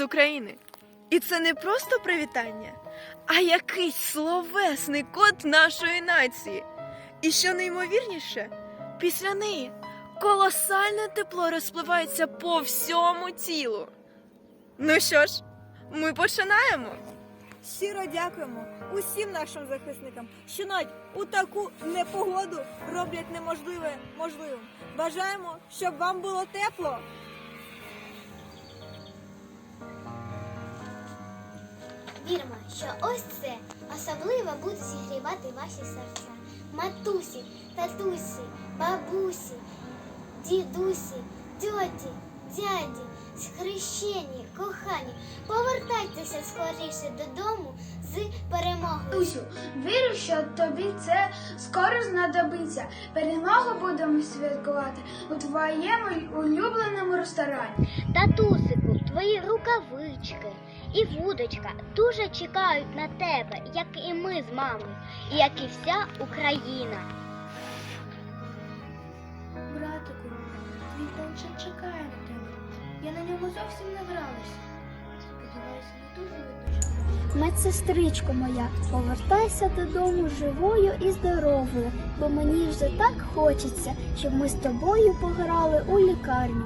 України. І це не просто привітання, а якийсь словесний код нашої нації. І що неймовірніше, після неї колосальне тепло розпливається по всьому тілу. Ну що ж, ми починаємо. Щиро дякуємо усім нашим захисникам, що навіть у таку непогоду роблять неможливе можливим. Бажаємо, щоб вам було тепло. Віримо, що ось це особливо буде зігрівати ваші серця. Матусі, татусі, бабусі, дідусі, тьоті, дяді, хрещені, кохані, повертайтеся скоріше додому з перемогою. Тусю, вірю, що тобі це скоро знадобиться. Перемогу будемо святкувати у твоєму улюбленому ресторані. Татусику, твої рукавички і вудочка дуже чекають на тебе, як і ми з мамою, і як і вся Україна. Братику, твій планшет чекає на тебе. Я на ньому зовсім не гралася. Медсестричко моя, повертайся додому живою і здоровою, бо мені вже так хочеться, щоб ми з тобою пограли у лікарню.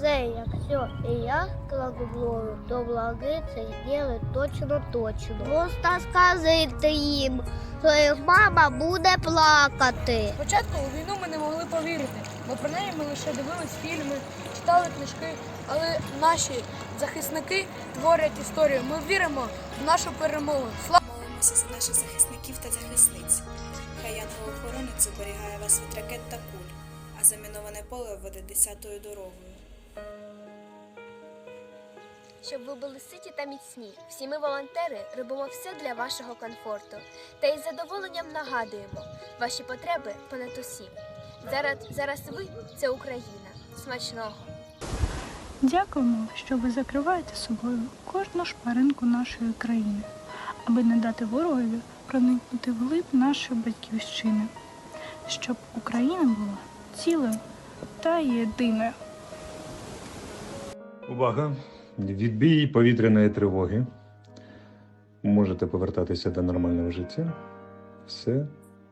Зей, як все, і я глаголую, то благи це діли точно точно. Просто сказати їм, що їх мама буде плакати. Спочатку у війну ми не могли повірити, бо про неї ми лише дивились фільми, читали книжки, але наші захисники творять історію. Ми віримо в нашу перемогу. Слава! Молимося за наших захисників та захисниць. Хай янгол-охоронець оберігає вас від ракет та куль, а заміноване поле веде десятою дорогою. Щоб ви були ситі та міцні, всі ми волонтери робимо все для вашого комфорту та із задоволенням нагадуємо ваші потреби понад усім. Зараз, зараз ви це Україна. Смачного! Дякуємо, що ви закриваєте собою кожну шпаринку нашої країни, аби не дати ворогові проникнути вглиб нашої батьківщини, щоб Україна була цілою та єдиною. Увага! Відбій повітряної тривоги. Можете повертатися до нормального життя. Все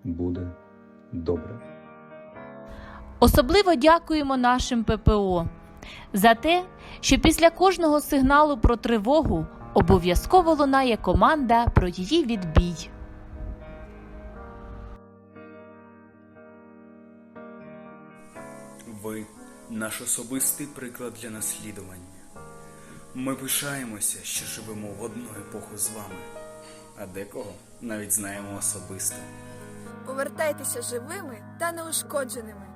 буде добре. Особливо дякуємо нашим ППО за те, що після кожного сигналу про тривогу обов'язково лунає команда про її відбій. Ви наш особистий приклад для наслідування. Ми пишаємося, що живемо в одну епоху з вами, а декого навіть знаємо особисто. Повертайтеся живими та неушкодженими.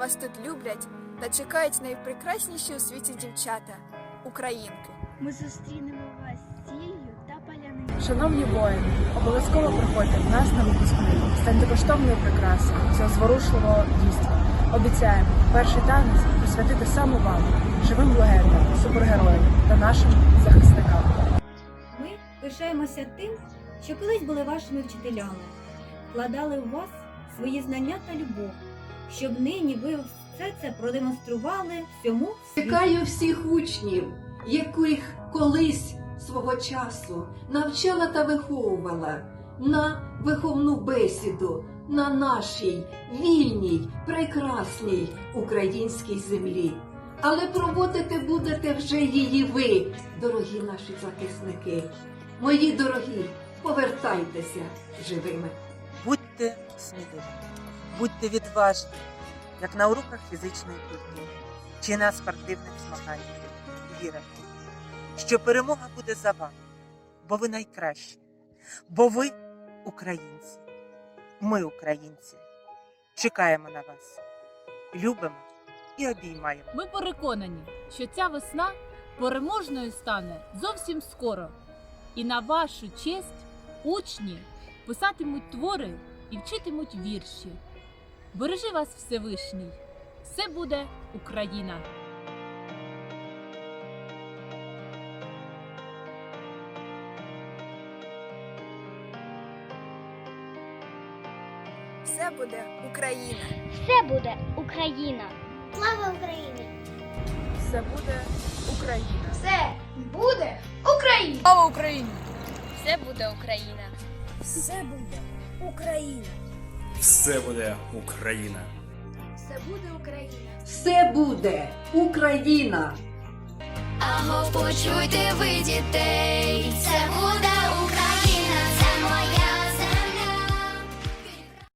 Вас тут люблять та чекають найпрекрасніші у світі дівчата українки. Ми зустрінемо вас з ціллю та паляницею. Шановні воїни, обов'язково приходьте в нас на випускний. Станьте коштовною прикрасою цього зворушливого дійства. Обіцяємо, перший танець присвятити саме вам, живим легендам, супергероям та нашим захисникам. Ми пишаємося тим, що колись були вашими вчителями, вкладали у вас свої знання та любов, щоб нині ви все це продемонстрували всьому світу. Чекаю всіх учнів, яких колись свого часу навчала та виховувала на виховну бесіду на нашій вільній, прекрасній українській землі. Але проводити будете вже її ви, дорогі наші захисники. Мої дорогі, повертайтеся живими. Будьте сміливі, будьте відважні, як на уроках фізичної культури чи на спортивних змаганнях. Вірите, що перемога буде за вами, бо ви найкращі, бо ви українці. Ми, українці, чекаємо на вас, любимо і обіймаємо. Ми переконані, що ця весна переможною стане зовсім скоро. І на вашу честь учні писатимуть твори і вчитимуть вірші. Бережи вас Всевишній! Все буде Україна! Все буде Україна! Все буде Україна. Слава Україні! Все буде Україна. Все буде Україна! Слава Україні! Все буде Україна! Все буде Україна! Все буде Україна. Все буде Україна! Все буде Україна! Аго, почуйте ви дітей! Це буде!